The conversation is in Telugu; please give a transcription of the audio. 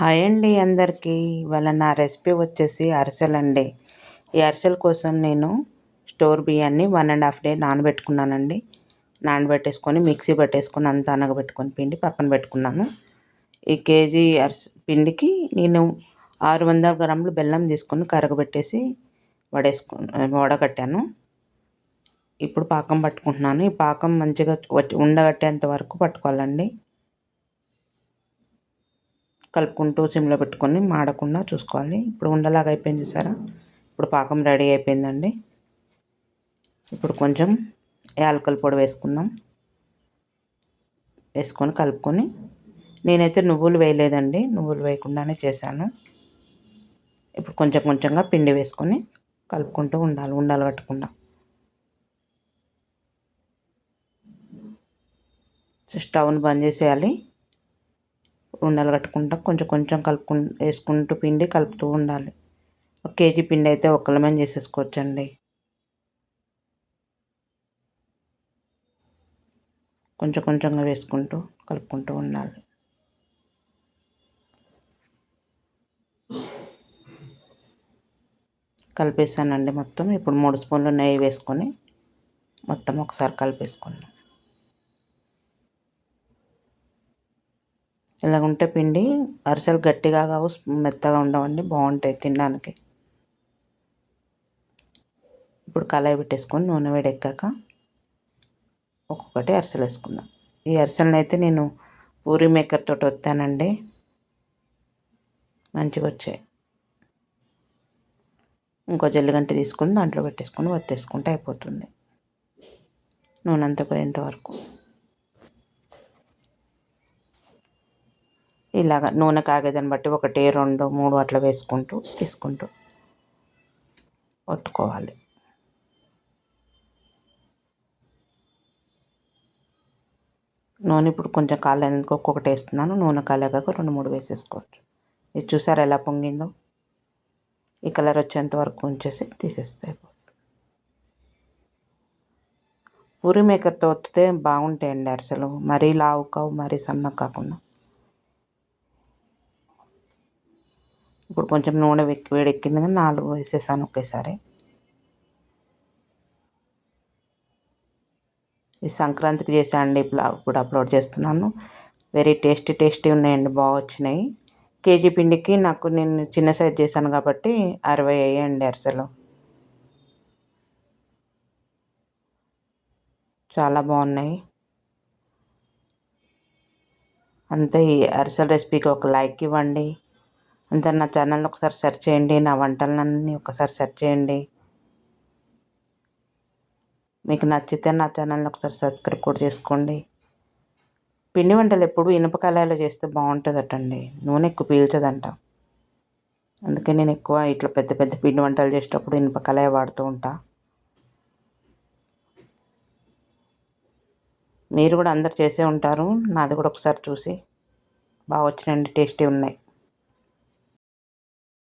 హాయ్ అండి అందరికీ. ఇవాళ నా రెసిపీ వచ్చేసి అరిసెలండి. ఈ అరిసెల కోసం నేను స్టోర్ బియ్యాన్ని వన్ అండ్ హాఫ్ డే నానబెట్టుకున్నానండి. నానబెట్టేసుకొని మిక్సీ పెట్టేసుకొని అంతా అనగబెట్టుకొని పిండి పక్కన పెట్టుకున్నాను. ఈ కేజీ అరిసె పిండికి నేను ఆరు వందల గ్రాములు బెల్లం తీసుకొని కరగబెట్టేసి వడేసుకు వడగట్టాను. ఇప్పుడు పాకం పట్టుకుంటున్నాను. ఈ పాకం మంచిగా ఉండగట్టేంత వరకు పట్టుకోవాలండి. కలుపుకుంటూ సిమ్లో పెట్టుకొని మాడకుండా చూసుకోవాలి. ఇప్పుడు ఉండలాగా అయిపోయింది చూసారా? ఇప్పుడు పాకం రెడీ అయిపోయిందండి. ఇప్పుడు కొంచెం యాలకల పొడి వేసుకుందాం. వేసుకొని కలుపుకొని. నేనైతే నువ్వులు వేయలేదండి. నువ్వులు వేయకుండానే చేశాను. ఇప్పుడు కొంచెం కొంచెంగా పిండి వేసుకొని కలుపుకుంటూ ఉండాలి. ఉండాలి కట్టకుండా స్టవ్ని బంద్ చేసేయాలి. ఉండలు కట్టుకుంటా కొంచెం కొంచెం కలుపుకు వేసుకుంటూ పిండి కలుపుతూ ఉండాలి. ఒక కేజీ పిండి అయితే ఒక్కలమైన చేసేసుకోవచ్చండి. కొంచెం కొంచెంగా వేసుకుంటూ కలుపుకుంటూ ఉండాలి. కలిపేసానండి మొత్తం. ఇప్పుడు మూడు స్పూన్లు నెయ్యి వేసుకొని మొత్తం ఒకసారి కలిపేసుకున్నాం ఇలా ఉంటే పిండి అరిసెలు గట్టిగా కావు మెత్తగా ఉండవండి బాగుంటాయి తినడానికి. ఇప్పుడు కళాయి పెట్టేసుకొని నూనె వేడెక్కాక ఒక్కొక్కటి అరిసెలు వేసుకుందాం. ఈ అరిసెలను అయితే నేను పూరి మేకర్ తోటి వస్తానండి మంచిగా వచ్చాయి. ఇంకో జల్లిగంట తీసుకుని దాంట్లో పెట్టేసుకొని వత్తేసుకుంటే అయిపోతుంది. నూనె అంతా పోయేంత వరకు. ఇలాగ నూనె కాగేదాన్ని బట్టి ఒకటి రెండు మూడు అట్లా వేసుకుంటూ తీసుకుంటూ ఒత్తుకోవాలి. నూనె ఇప్పుడు కొంచెం కాలేందుకు ఒక్కొక్కటి వేస్తున్నాను. నూనె కాలేక రెండు మూడు వేసేసుకోవచ్చు. ఇది చూసారు ఎలా పొంగిందో? ఈ కలర్ వచ్చేంత వరకు ఉంచేసి తీసేస్తే పూరి మేకర్తో ఒత్తితే బాగుంటాయండి అరిసెలు. మరీ లావు కావు మరీ సన్నగా కాకుండా. ఇప్పుడు కొంచెం నూనె వేడెక్కింది కానీ నాలుగు వేసేసాను ఒకేసారి. ఈ సంక్రాంతికి చేశానండి అండి ఇప్పుడు అప్లోడ్ చేస్తున్నాను. వెరీ టేస్టీ టేస్టీ ఉన్నాయండి బాగా వచ్చినాయి. కేజీ పిండికి నాకు నేను చిన్న సైజ్ చేశాను కాబట్టి అరవై అయ్యండి అరిసెలు. చాలా బాగున్నాయి. అంతే ఈ అరిసెల రెసిపీకి ఒక లైక్ ఇవ్వండి. అంతే నా ఛానల్ ఒకసారి సెర్చ్ చేయండి నా వంటలన్నీ ఒకసారి సెర్చ్ చేయండి. మీకు నచ్చితే నా ఛానల్ని ఒకసారి సబ్స్క్రైబ్ కూడా చేసుకోండి. పిండి వంటలు ఎప్పుడు ఇనుప కళాయిలో చేస్తే బాగుంటుందటండి. నూనె ఎక్కువ పీల్చదంట. అందుకే నేను ఎక్కువ ఇట్లా పెద్ద పెద్ద పిండి వంటలు చేసేటప్పుడు ఇనుప కళాయి వాడుతూ ఉంటా. మీరు కూడా అందరు చేసే ఉంటారు. నాది కూడా ఒకసారి చూసి. బాగా వచ్చినాయండి టేస్టీ ఉన్నాయి.